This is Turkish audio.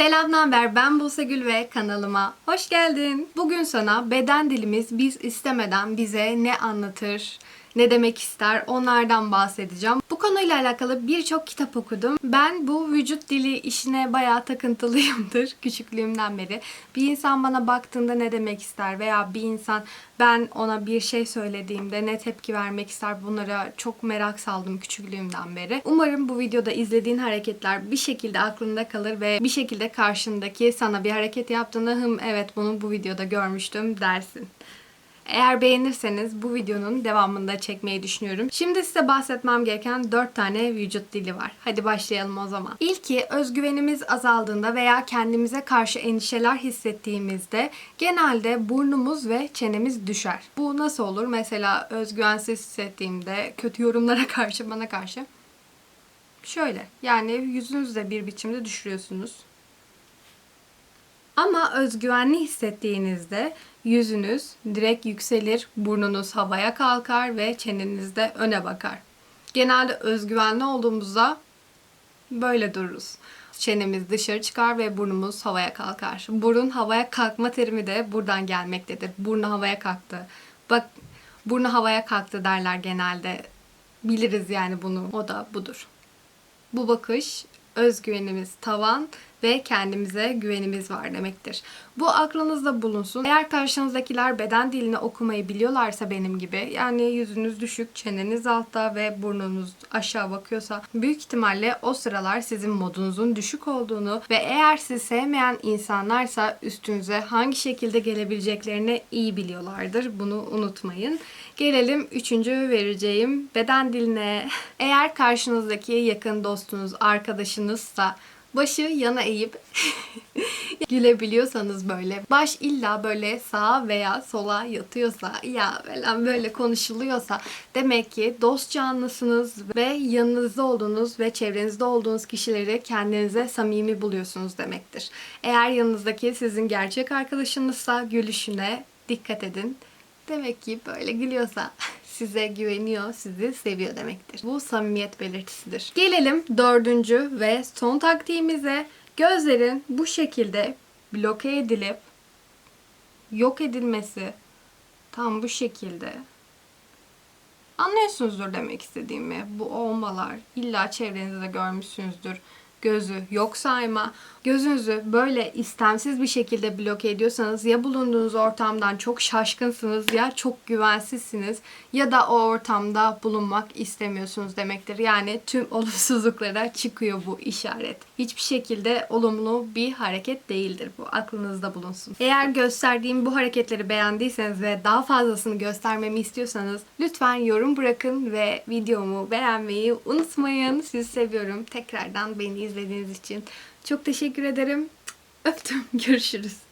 Selam haber ben Buse Gül ve kanalıma hoş geldin. Bugün sana beden dilimiz biz istemeden bize ne anlatır, ne demek ister onlardan bahsedeceğim. Konuyla alakalı birçok kitap okudum. Ben bu vücut dili işine bayağı takıntılıyımdır küçüklüğümden beri. Bir insan bana baktığında ne demek ister veya bir insan ben ona bir şey söylediğimde ne tepki vermek ister bunlara çok merak saldım küçüklüğümden beri. Umarım bu videoda izlediğin hareketler bir şekilde aklında kalır ve bir şekilde karşındaki sana bir hareket yaptığında hım evet bunu bu videoda görmüştüm dersin. Eğer beğenirseniz bu videonun devamını da çekmeyi düşünüyorum. Şimdi size bahsetmem gereken 4 tane vücut dili var. Hadi başlayalım o zaman. İlki özgüvenimiz azaldığında veya kendimize karşı endişeler hissettiğimizde genelde burnumuz ve çenemiz düşer. Bu nasıl olur? Mesela özgüvensiz hissettiğimde kötü yorumlara karşı bana karşı şöyle yani yüzünüzle bir biçimde düşürüyorsunuz. Ama özgüvenli hissettiğinizde yüzünüz direkt yükselir, burnunuz havaya kalkar ve çeneniz de öne bakar. Genelde özgüvenli olduğumuzda böyle dururuz. Çenemiz dışarı çıkar ve burnumuz havaya kalkar. Burun havaya kalkma terimi de buradan gelmektedir. Burnu havaya kalktı. Bak burnu havaya kalktı derler genelde. Biliriz yani bunu. O da budur. Bu bakış özgüvenimiz tavan ve kendimize güvenimiz var demektir. Bu aklınızda bulunsun. Eğer karşınızdakiler beden dilini okumayı biliyorlarsa benim gibi yani yüzünüz düşük, çeneniz altta ve burnunuz aşağı bakıyorsa büyük ihtimalle o sıralar sizin modunuzun düşük olduğunu ve eğer sizi sevmeyen insanlarsa üstünüze hangi şekilde gelebileceklerini iyi biliyorlardır. Bunu unutmayın. Gelelim üçüncü vereceğim beden diline. Eğer karşınızdaki yakın dostunuz, arkadaşınızsa başı yana eğip gülebiliyorsanız böyle baş illa böyle sağa veya sola yatıyorsa ya falan böyle konuşuluyorsa demek ki dost canlısınız ve yanınızda olduğunuz ve çevrenizde olduğunuz kişileri kendinize samimi buluyorsunuz demektir. Eğer yanınızdaki sizin gerçek arkadaşınızsa gülüşüne dikkat edin. Demek ki böyle gülüyorsa size güveniyor, sizi seviyor demektir. Bu samimiyet belirtisidir. Gelelim dördüncü ve son taktiğimize. Gözlerin bu şekilde bloke edilip yok edilmesi tam bu şekilde. Anlıyorsunuzdur demek istediğimi. Bu olmalar illa çevrenizde görmüşsünüzdür gözü yok sayma. Gözünüzü böyle istemsiz bir şekilde bloke ediyorsanız ya bulunduğunuz ortamdan çok şaşkınsınız ya çok güvensizsiniz ya da o ortamda bulunmak istemiyorsunuz demektir. Yani tüm olumsuzluklara çıkıyor bu işaret. Hiçbir şekilde olumlu bir hareket değildir bu. Aklınızda bulunsun. Eğer gösterdiğim bu hareketleri beğendiyseniz ve daha fazlasını göstermemi istiyorsanız lütfen yorum bırakın ve videomu beğenmeyi unutmayın. Sizi seviyorum. Tekrardan beni izlediğiniz için çok teşekkür ederim. Öptüm. Görüşürüz.